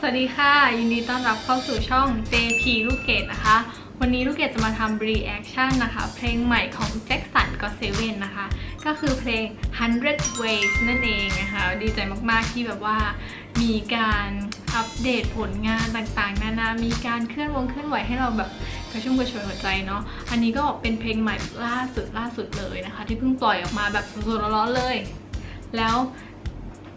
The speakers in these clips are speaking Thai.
สวัสดีค่ะ ยินดีต้อนรับเข้าสู่ช่อง JP ลูกเกดนะคะ วันนี้ลูกเกดจะมาทำ reaction นะคะ เพลงใหม่ของ Jackson g o s e v e n นะคะ ก็คือเพลง100 Ways นั่นเองนะคะ ดีใจมากๆที่แบบว่ามีการอัปเดตผลงานต่างๆ นานา มีการเคลื่อนวงเคลื่อนไหวให้เราแบบกระชุ่มกระชวยหัวใจเนาะ อันนี้ก็เป็นเพลงใหม่ล่าสุดล่าสุดเลยนะคะ ที่เพิ่งปล่อยออกมาแบบสดๆร้อนๆเลย แล้ว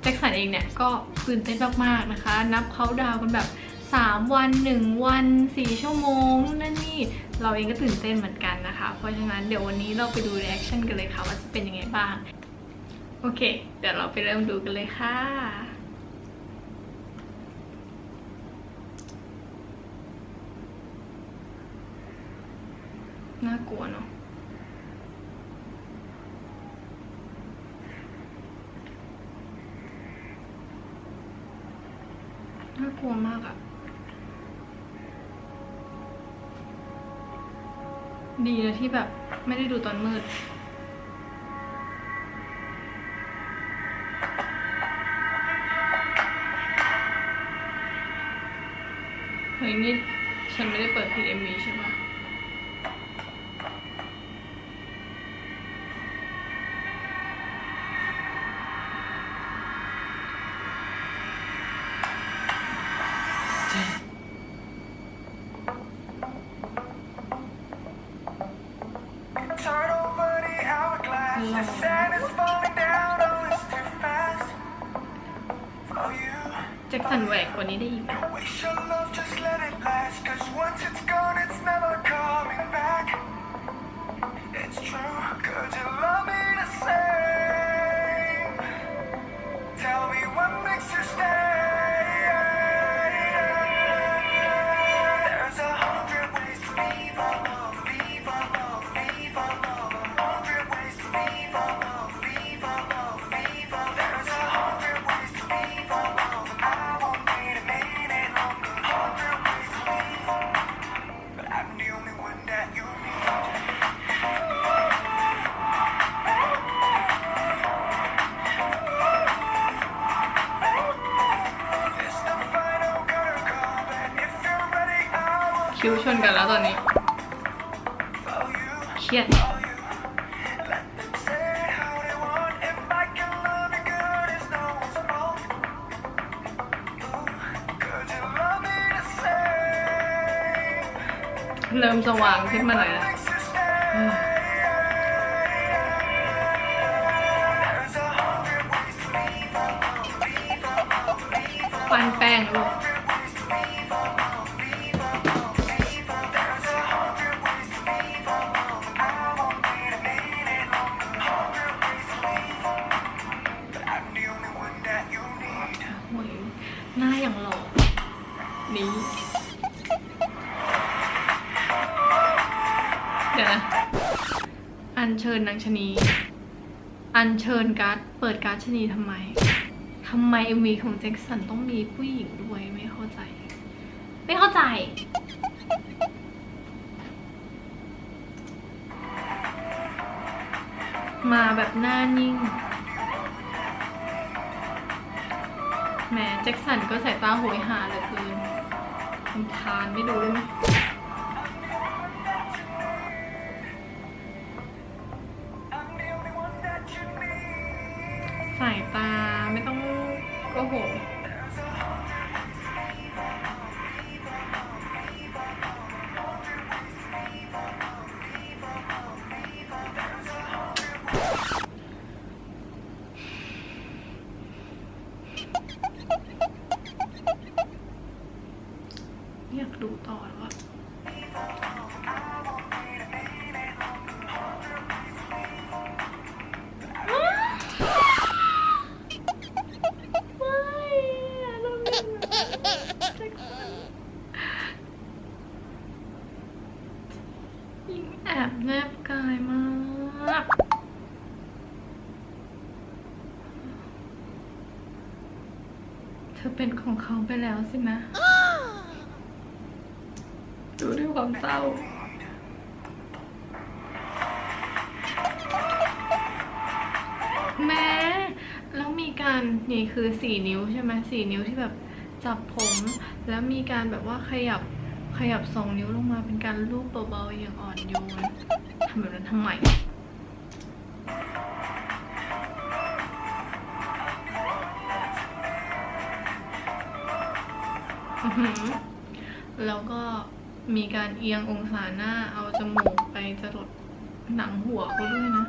แจ็คสันเองเนี่ยก็ตื่นเต้นมากๆนะคะ นับเขาดาวกันแบบ 3 วัน 1 วัน 4 ชั่วโมงนั่นนี่เราเองก็ตื่นเต้นเหมือนกันนะคะ เพราะฉะนั้นเดี๋ยววันนี้เราไปดูรีแอคชั่นกันเลยค่ะว่าจะเป็นยังไงบ้าง โอเค เดี๋ยวเราไปเริ่มดูกันเลยค่ะน่ากลัวเนาะ น่ากลัวมากอะดีนะที่แบบไม่ได้ดูตอนมืด เฮ้ยนี่ฉันไม่ได้เปิดผิดเอ็มวีใช่ปะ จ็คสันแหวกกว่านี้ได้อีกไหม คิ้วชนกันแล้วตอนนี้ เครียดเริ่มสว่างขึ้นมาหน่อยแล้วฟันแป้งลูก เดี๋ยวนะอัญเชิญนางชะนี อัญเชิญการ์ดเปิดการ์ดชะนีทำไมทำไมเอ็มวีของแจ็คสันต้องมีผู้หญิงด้วยไม่เข้าใจ ไม่เข้าใจ มาแบบหน้านิ่งแหมแจ็คสันก็ใสายตาโหยหาเหลือเกินรำคาญไม่ดูได้ไหม ตาไม่ต้องโกหก ยิงแอบแนบกายมากเธอเป็นของเขาไปแล้วสินะ ดูด้วยความเศร้าแม้แล้วมีการนี่คือสี่นิ้วใช่ไหมสี่นิ้วที่แบบจับผม แล้วมีการแบบว่าขยับ ขยับสองนิ้วลงมาเป็นการลูบเบาๆอย่างอ่อนโยนทำแบบนั้นทำไมแล้วก็มีการเอียงองศาหน้าเอาจมูกไปจรดหนังหัวเขาด้วยนะ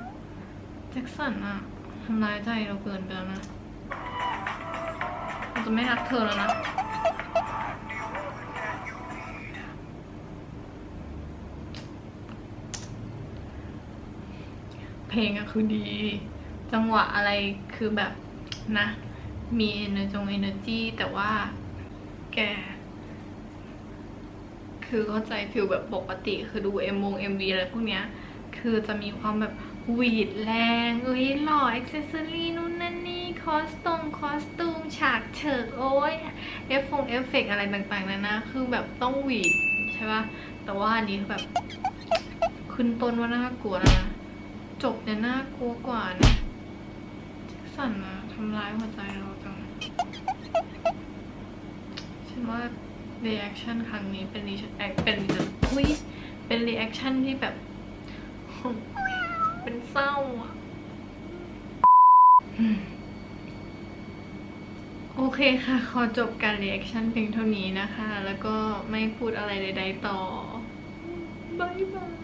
แจ็คสันอะทำร้ายใจเราเกินไปแล้วนะ เราจะไม่รักเธอแล้วนะ เพลงอะคือดี จังหวะอะไรคือแบบนะ มีเอเนอร์จงเอเนอร์จีแต่ว่าแก คือเข้าใจฟิลแบบปกติคือดูเอ็มวงเอ็มวีอะไรพวกเนี้ย คือจะมีความแบบหวีดแรงเอ้ยหล่ออ็อกเซสซอรี่นู่นนั่นนี่ คอสตงคอสตูม ฉากเฉิกโอ้ยเอฟฟงเอฟเฟกอะไรต่างๆนานาคือแบบต้องหวีดใช่ปะแต่ว่าอันนี้คือแบบ ขึ้นต้นว่าน่ากลัวนะ จบเนี่ยน่ากลัวกว่านะแจ็คสันนะทำร้ายหัวใจเราจังฉันว่า reaction ครั้งนี้เป็น reaction เป็นอุ้ยเป็น reaction ที่แบบ เป็นเศร้าอะโอเคค่ะ ขอจบการ reaction เพียงเท่านี้นะคะ แล้วก็ไม่พูดอะไรใดๆต่อ บ๊ายบาย